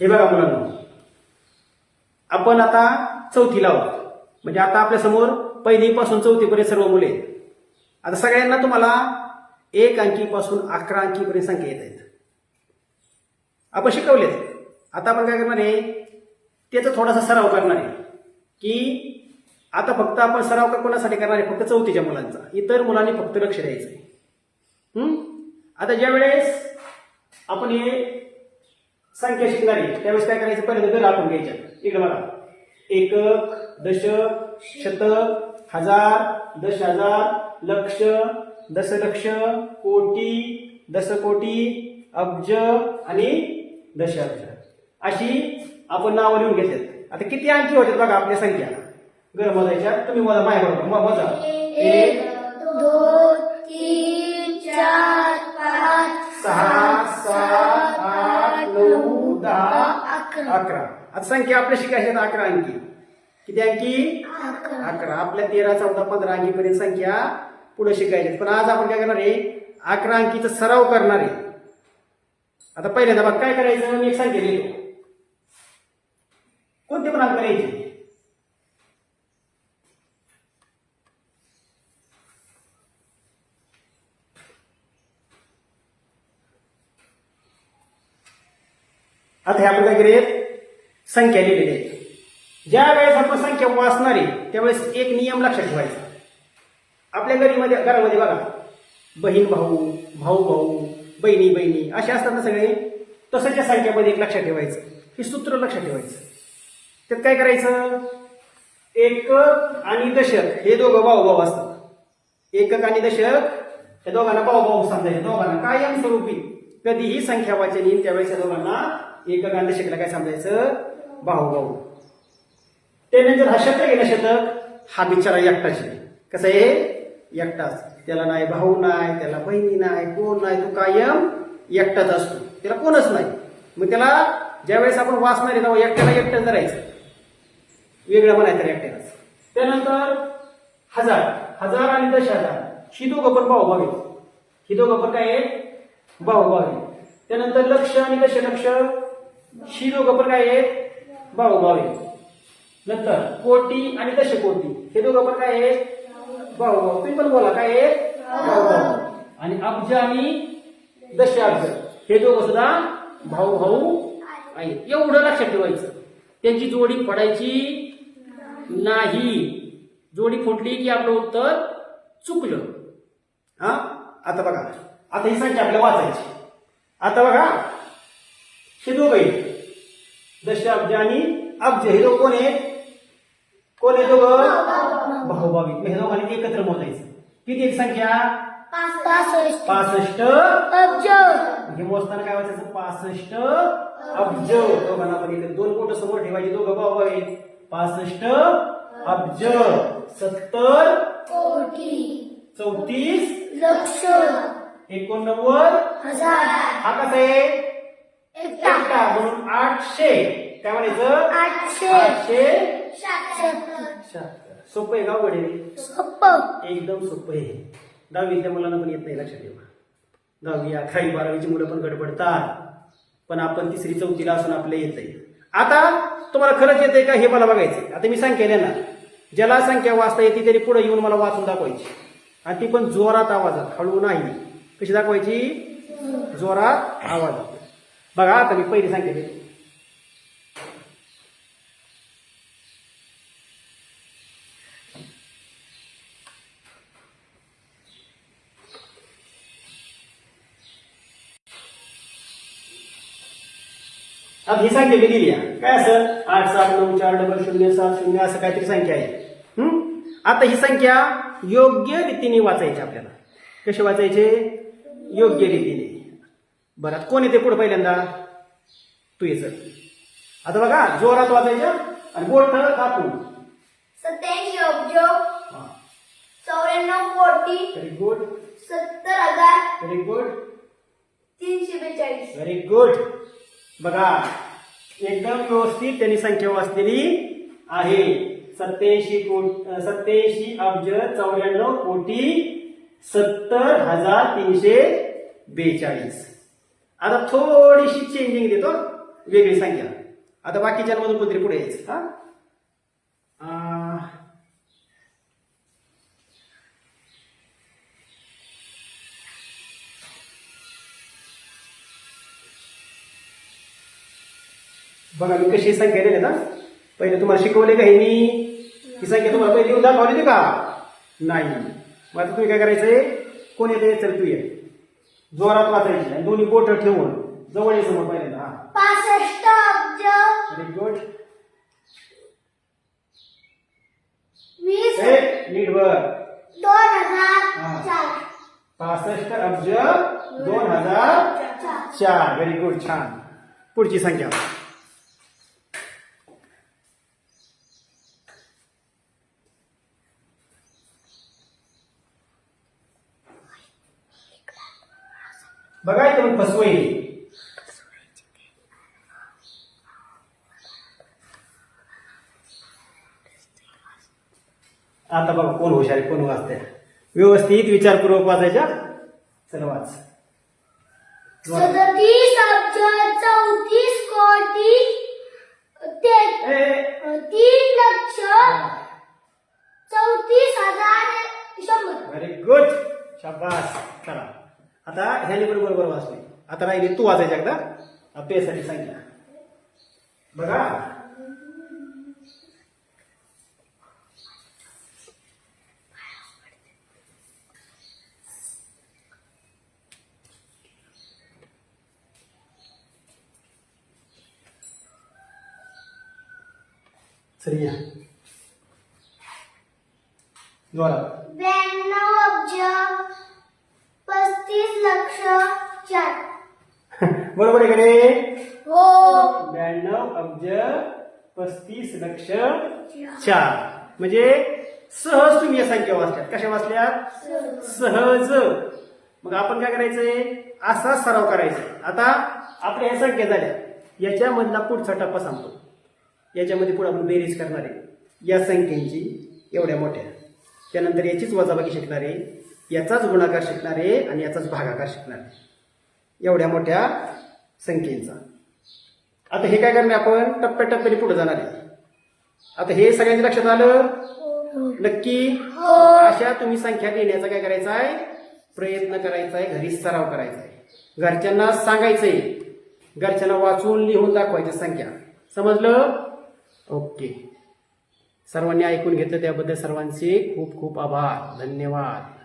हे बघा मुलांना. आपण आता चौथीला आहोत. म्हणजे आता आपल्यासमोर पहिलीपासून चौथीपर्यंत सर्व मुले आहेत. आता सगळ्यांना तुम्हाला एक अंकीपासून अकरा अंकीपर्यंत संख्या येत आहेत. आपण शिकवले आता आपण काय करणार आहे? त्याचा थोडासा सराव करणार आहे. की आता फक्त आपण सराव का कोणासाठी करणार आहे? फक्त चौथीच्या मुलांचा. इतर मुलांनी फक्त लक्ष द्यायचं आहे आता ज्या वेळेस आपण हे संख्या शिकणारी त्यावेळेस काय करायचं? पहिल्यांदा घर आपण घ्यायच्या. इकडे बघा. एकक दशक शतक हजार दश हजार लक्ष दशलक्ष कोटी दशकोटी अब्ज आणि दशाब्ज अशी आपण नावं लिहून घेतल्यात आता किती अंकी होते बघा आपल्या संख्या? घर मोजायच्या. तुम्ही मला माय बरोबर मोजा. एक दोन तीन चार पाच सहा सात अकरा. आता संख्या आपल्या शिकायची आहेत अकरा अंकी. किती अंकी? अकरा. आपल्या तेरा चौदा पंधरा अंकीपर्यंत संख्या पुढे शिकायची. पण आज आपण काय करणार आहे? अकरा अंकीचा सराव करणार आहे. आता पहिल्यांदा बघ काय करायचं? मी एक संख्या लिहितो. कोणते पण अंक लिहायचे? आता हे आपण काय केले संख्या लिहिलेली आहे ज्या वेळेस आपण संख्या वाचणार आहे त्यावेळेस एक नियम लक्षात ठेवायचा. आपल्या घरीमध्ये घरामध्ये बघा. बहीण भाऊ भाऊ भाऊ बहिणी बहिणी असे असतात ना सगळे. तसंच्या संख्यामध्ये एक लक्षात ठेवायचं. हे सूत्र लक्षात ठेवायचं. त्यात काय करायचं? एकक आणि दशक हे दोघं भाऊ भाऊ असतात. एकक आणि दशक हे दोघांना भाऊ भाऊ समजायचे. दोघांना कायम स्वरूपी कधीही संख्या वाचन येईल त्यावेळेस या दोघांना एकक आणि काय समजायचं भाऊ भाऊ त्यानंतर हा शतक आहे ना शतक? हा बिचारा एकटाच आहे. कसं आहे? एकटाच. त्याला नाही भाऊ नाही त्याला बहिणी नाही कोण नाही तो कायम एकटाच असतो. त्याला कोणच नाही. मग त्याला ज्यावेळेस आपण वाचणार आहे तेव्हा हो, एकट्याला एकटंच धरायचं. वेगळं म्हणायचं तर एकट्यालाच. त्यानंतर हजार. हजार आणि दश हजार. ही दोघं पण भाऊ भाऊ आहेत. ही दोघं पण काय आहेत? भाऊ भाऊ आहेत. त्यानंतर लक्ष आणि दशलक्ष शी दोघं पण काय आहेत? भाऊ भाऊ आहेत. नंतर कोटी आणि दशकोटी हे दोघं पण काय आहेत? भाऊ भाऊ तुम्ही पण बोला काय आहेत? भाऊ भाऊ आणि अब्ज आणि दश अब्ज. हे दोघं सुद्धा भाऊ भाऊ आहेत. एवढं लक्षात ठेवायचं. त्यांची जोडी पडायची नाही. जोडी फुटली की आपलं उत्तर चुकलं. हा? आता बघा. आता ही संख्या आपल्याला वाचायची. आता बघा. हे दोघं दशाब्ज आणि अब्ज. हे दोघं कोण आहेत? कोण आहे दोघं? भाऊ भावी हे दोघांनी एकत्र मोजायचं. किती एक संख्या? पासष्ट. अब्ज. हे मोजताना काय वाचायचं पासष्ट अब्ज. दोघांना पण इथे दोन बोट समोर ठेवायचे. दोघं भाऊ आहेत. पासष्ट अब्ज. सत्तर कोटी चौतीस. लक्ष. एकोणनव्वद. हजार. हा कसा आहे? एकटा. म्हणून आठशे. काय म्हणायचं? आठशे. आठशे. शहात्तर. सोपं आहे गाव वडील सोपं. एकदम सोपं आहे. दहावीतल्या मुलांना पण येत नाही लक्षात ठेवा. दहावी अकरावी बारावीची मुलं पण गडबडतात. पण आपण तिसरी चौथीला असून आपल्या येत आहे आता तुम्हाला खरंच येते का हे मला बघायचं आता मी संख्या ना ज्याला संख्या वाचता येते त्याने पुढे येऊन मला वाचून दाखवायची. आणि ती पण जोरात आवाजात हळू नाही. कशी दाखवायची? जोरात आवाजात बघा आता मी पहिली सांगितले आता ही संख्या मी दिली आहे. काय असं? आठ सात नऊ चार डबल शून्य सात शून्य असं काहीतरी संख्या आहे. हम्म? आता ही संख्या योग्य रीतीने वाचायची आपल्याला. कशी वाचायचे? योग्य रीतीने. बरं कोण येते पुढे पहिल्यांदा? तू ये चल. आता बघा जोरात वाचायच्या आणि बोट कापून. सत्याऐंशी अब्ज. चौऱ्याण्णव कोटी. व्हेरी गुड सत्तर हजार. व्हेरी गुड तीनशे बेचाळीस. व्हेरी गुड बघा एकदम व्यवस्थित त्यांनी संख्या वाचलेली आहे. सत्याऐंशी कोट सत्याऐंशी अब्ज चौऱ्याण्णव कोटी सत्तर हजार तीनशे बेचाळीस. आता थोडीशी चेंजिंग देतो वेगळी संख्या. आता बाकीच्यांमधून कोणतरी पुढे यायचं हा? बघा मी कशी संख्या दिली ना पहिले तुम्हाला शिकवले का हे मी ही संख्या तुम्हाला पहिले येऊन दाखवली का? नाही. मग आता तुम्ही काय करायचंय? कोण येते चल तू ये. जोरात वाचायची आणि दोन्ही बोट ठेवून जवळ ये समोर पहिल्यांदा हा पासष्ट अब्ज. व्हेरी गुड वीस. नीट वर. दोन हजार. चार. पासष्ट अब्ज दोन हजार चार. चार. व्हेरी गुड छान. पुढची संख्या. बघा इथे मग फसवई आता बघा कोण हुशार कोण वाचते व्यवस्थित विचारपूर्वक वाचायच्या. चला वाच. सदतीस अब्ज चौतीस कोटी तीन लक्ष चौतीस हजार शंभर. व्हेरी गुड शाबास. चला. आता ह्याने पण बरोबर वाचली. आता राहिली तू वाचायची एकदा. पेसाठी सांगितलं. बघा. सरी या. जोरात ब्याण्णव अब्ज पस्तीस लक्ष चार बरोबर आहे का रे हो. ब्याण्णव अब्ज पस्तीस लक्ष चार. म्हणजे सहज तुम्ही या संख्या वाचल्यात. कशा वाचल्यात? सहज. मग आपण काय करायचंय? असा सराव करायचा. आता आपल्या ह्या संख्या झाल्या. याच्यामधला पुढचा टप्पा सांगतो. याच्यामध्ये पुढे आपण बेरीज करणार आहे. या संख्येची एवढ्या मोठ्या. त्यानंतर याचीच वजाबाकी शिकणार आहे. याचाच गुणाकार शिकणार आहे आणि याचाच भागाकार शिकणार आहे. एवढ्या मोठ्या संख्येचा. आता हे काय करणार आपण? टप्प्याटप्प्याने पुढे जाणार आहे. आता हे सगळ्यांच्या लक्षात आलं? नक्की? अशा तुम्ही संख्या लिहिण्याचा काय करायचा आहे? प्रयत्न करायचा आहे घरी सराव करायचा आहे. घरच्यांना सांगायचंय. घरच्यांना वाचून लिहून दाखवायच्या संख्या. समजलं? ओके. सर्वांनी ऐकून घेतलं त्याबद्दल सर्वांचे खूप खूप आभार. धन्यवाद.